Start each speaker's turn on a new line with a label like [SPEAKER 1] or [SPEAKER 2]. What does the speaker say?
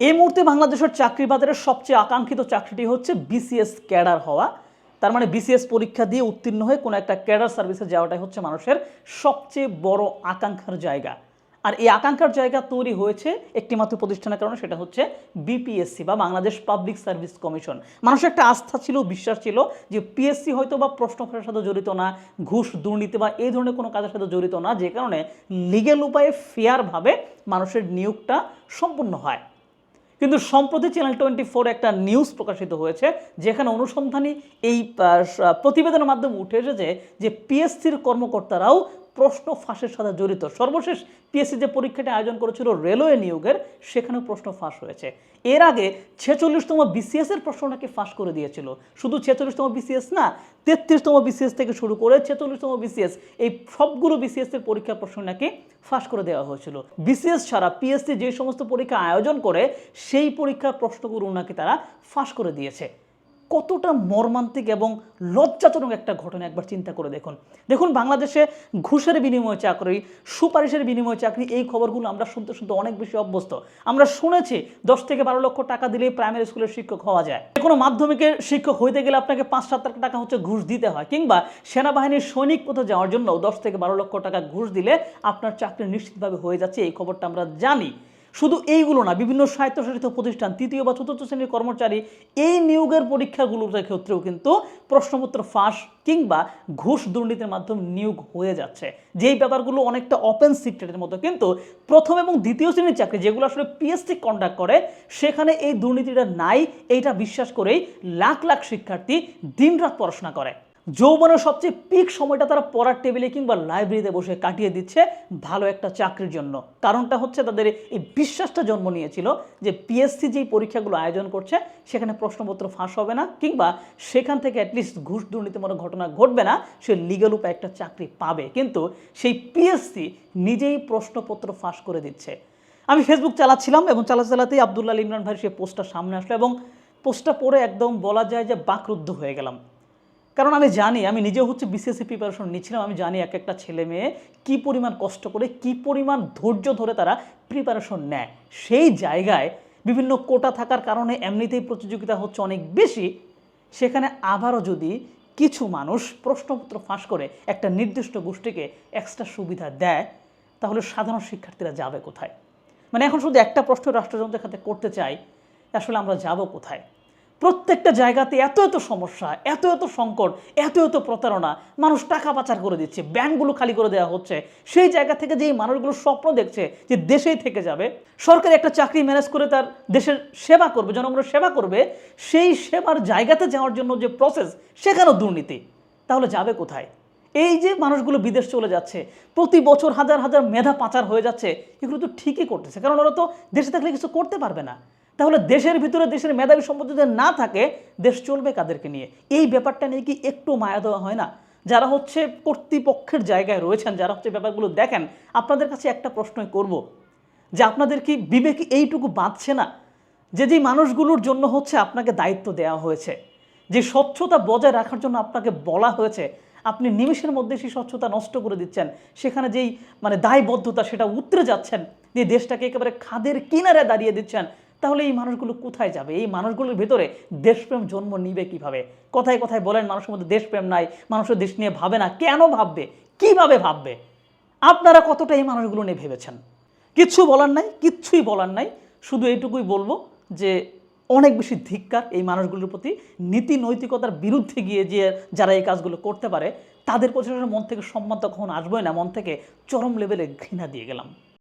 [SPEAKER 1] এই মুহূর্তে বাংলাদেশের চাকরি বাজারের সবচেয়ে আকাঙ্ক্ষিত চাকরিটি হচ্ছে বিসিএস ক্যাডার হওয়া। তার মানে বিসিএস পরীক্ষা দিয়ে উত্তীর্ণ হয়ে কোনো একটা ক্যাডার সার্ভিসে যাওয়াটাই হচ্ছে মানুষের সবচেয়ে বড় আকাঙ্ক্ষার জায়গা। আর এই আকাঙ্ক্ষার জায়গা তৈরি হয়েছে একটি মাত্র প্রতিষ্ঠানের কারণে, সেটা হচ্ছে বিপিএসসি বা বাংলাদেশ পাবলিক সার্ভিস কমিশন মানুষের একটা আস্থা ছিল, বিশ্বাস ছিল যে পিএসসি হয়তো বা প্রশ্ন ফাঁসের সাথে জড়িত না, ঘুষ, দুর্নীতি বা এই ধরনের কোনো কাজের সাথে জড়িত না, যে কারণে লিগেল উপায়ে ফেয়ারভাবে মানুষের নিয়োগটা সম্পূর্ণ হয়। কিন্তু সম্প্রতি চ্যানেল টোয়েন্টি ফোর একটা নিউজ প্রকাশিত হয়েছে, যেখানে অনুসন্ধানী এই প্রতিবেদনের মাধ্যমে উঠে এসেছে যে পিএসসির কর্মকর্তারাও প্রশ্ন ফাঁসের সাথে জড়িত। সর্বশেষ পিএসসি যে পরীক্ষাটি আয়োজন করেছিল রেলওয়ে নিয়োগের, সেখানেও প্রশ্ন ফাঁস হয়েছে। এর আগে ছেচল্লিশতম বিসিএস এর প্রশ্নটাকে ফাঁস করে দিয়েছিল? শুধু ছেচল্লিশতম বিসিএস না, তেত্রিশতম বিসিএস থেকে শুরু করে ছেচল্লিশতম বিসিএস এই সবগুলো বিসিএস এর পরীক্ষার প্রশ্ন নাকি ফাঁস করে দেওয়া হয়েছিল। বিসিএস ছাড়া পিএসসি যে সমস্ত পরীক্ষা আয়োজন করে, সেই পরীক্ষার প্রশ্নগুলো নাকি তারা ফাঁস করে দিয়েছে। কতটা মর্মান্তিক এবং লজ্জাজনক একটা ঘটনা একবার চিন্তা করে দেখুন। দেখুন, বাংলাদেশে ঘুষের বিনিময়ে চাকরি, সুপারিশের বিনিময়ে চাকরি, এই খবরগুলো আমরা শুনতে শুনতে অনেক বেশি অভ্যস্ত। আমরা শুনেছি, দশ থেকে বারো লক্ষ টাকা দিলেই প্রাইমারি স্কুলের শিক্ষক হওয়া যায়। যে কোনো মাধ্যমিকের শিক্ষক হইতে গেলে আপনাকে পাঁচ সাত লাখ টাকা হচ্ছে ঘুষ দিতে হয়, কিংবা সেনাবাহিনীর সৈনিক পথে যাওয়ার জন্য দশ থেকে বারো লক্ষ টাকা ঘুষ দিলে আপনার চাকরি নিশ্চিতভাবে হয়ে যাচ্ছে, এই খবরটা আমরা জানি। শুধু এইগুলো না, বিভিন্ন স্বায়ত্তশাসিত প্রতিষ্ঠান, তৃতীয় বা চতুর্থ শ্রেণির কর্মচারী এই নিয়োগের পরীক্ষাগুলোর ক্ষেত্রেও কিন্তু প্রশ্নপত্র ফাঁস কিংবা ঘুষ দুর্নীতির মাধ্যমে নিয়োগ হয়ে যাচ্ছে। যেই ব্যাপারগুলো অনেকটা ওপেন সিক্রেটের মতো কিন্তু প্রথম এবং দ্বিতীয় শ্রেণির চাকরি যেগুলো আসলে পিএসসি কন্ডাক্ট করে, সেখানে এই দুর্নীতিটা নাই, এইটা বিশ্বাস করেই লাখ লাখ শিক্ষার্থী দিনরাত পড়াশোনা করে। যৌবনের সবচেয়ে পিক সময়টা তারা পড়ার টেবিলে কিংবা লাইব্রেরিতে বসে কাটিয়ে দিচ্ছে ভালো একটা চাকরির জন্য। কারণটা হচ্ছে তাদের এই বিশ্বাসটা জন্ম নিয়েছিল যে পিএসসি যেই পরীক্ষাগুলো আয়োজন করছে, সেখানে প্রশ্নপত্র ফাঁস হবে না কিংবা সেখান থেকে অ্যাটলিস্ট ঘুষ দুর্নীতিমূলক ঘটনা ঘটবে না, সে লিগাল উপায়ে একটা চাকরি পাবে। কিন্তু সেই পিএসসি নিজেই প্রশ্নপত্র ফাঁস করে দিচ্ছে। আমি ফেসবুক চালাচ্ছিলাম এবং চালাতে চালাতেই আবদুল্লাহ ইমরান ভাই সেই পোস্টটা সামনে আসলো এবং পোস্টটা পড়ে একদম বলা যায় যে বাকরুদ্ধ হয়ে গেলাম। কারণ আমি জানি, আমি নিজেও হচ্ছে বিসিএসসি প্রিপারেশন নিচ্ছিলাম, আমি জানি এক একটা ছেলে মেয়ে কী পরিমাণ কষ্ট করে, কী পরিমাণ ধৈর্য ধরে তারা প্রিপারেশন নেয়। সেই জায়গায় বিভিন্ন কোটা থাকার কারণে এমনিতেই প্রতিযোগিতা হচ্ছে অনেক বেশি। সেখানে আবারও যদি কিছু মানুষ প্রশ্নপত্র ফাঁস করে একটা নির্দিষ্ট গোষ্ঠীকে এক্সট্রা সুবিধা দেয়, তাহলে সাধারণ শিক্ষার্থীরা যাবে কোথায়? মানে এখন শুধু একটা প্রশ্ন রাষ্ট্রযন্ত্রের খাতে করতে চাই আসলে আমরা যাব কোথায়? প্রত্যেকটা জায়গাতে এত এত সমস্যা, এত এত সংকট, এত এত প্রতারণা, মানুষ টাকা পাচার করে দিচ্ছে, ব্যাংকগুলো খালি করে দেওয়া হচ্ছে। সেই জায়গা থেকে যেই মানুষগুলো স্বপ্ন দেখছে যে দেশেই থেকে যাবে, সরকারি একটা চাকরি ম্যানেজ করে তার দেশের সেবা করবে, জনগণের সেবা করবে, সেই সেবার জায়গাতে যাওয়ার জন্য যে প্রসেস সেখানেও দুর্নীতি। তাহলে যাবে কোথায়? এই যে মানুষগুলো বিদেশ চলে যাচ্ছে, প্রতি বছর হাজার হাজার মেধা পাচার হয়ে যাচ্ছে, এগুলো তো ঠিকই করতেছে, কারণ ওরা তো দেশে থাকলে কিছু করতে পারবে না। তাহলে দেশের ভিতরে দেশের মেধাবী সম্পদ যদি না থাকে, দেশ চলবে কাদেরকে নিয়ে? এই ব্যাপারটা নিয়ে কি একটু মায়া দেওয়া হয় না? যারা হচ্ছে কর্তৃপক্ষের জায়গায় রয়েছেন, যারা হচ্ছে ব্যাপারগুলো দেখেন, আপনাদের কাছে একটা প্রশ্নই করব। যে আপনাদের কি বিবেক এইটুকু বাঁধছে না? যে যেই মানুষগুলোর জন্য হচ্ছে আপনাকে দায়িত্ব দেওয়া হয়েছে, যে স্বচ্ছতা বজায় রাখার জন্য আপনাকে বলা হয়েছে, আপনি নিমিষের মধ্যে সেই স্বচ্ছতা নষ্ট করে দিচ্ছেন, সেখানে যেই মানে দায়বদ্ধতা সেটা উতরে যাচ্ছেন, দিয়ে দেশটাকে একেবারে খাদের কিনারে দাঁড়িয়ে দিচ্ছেন তাহলে এই মানুষগুলো কোথায় যাবে? এই মানুষগুলোর ভেতরে দেশপ্রেম জন্ম নিবে কীভাবে? কথায় কথায় বলেন, মানুষের মধ্যে দেশপ্রেম নাই, মানুষের দেশ নিয়ে ভাবে না। কেন ভাববে? কীভাবে ভাববে? আপনারা কতটা এই মানুষগুলো নিয়ে ভেবেছেন? কিচ্ছু বলার নাই, কিচ্ছুই বলার নাই। শুধু এইটুকুই বলব যে, অনেক বেশি ধিক্কার এই মানুষগুলোর প্রতি। নীতি নৈতিকতার বিরুদ্ধে গিয়ে যে যারা এই কাজগুলো করতে পারে, তাদের প্রতি মন থেকে সম্মান তো কখন আসবেই না। মন থেকে চরম লেভেলে ঘৃণা দিয়ে গেলাম।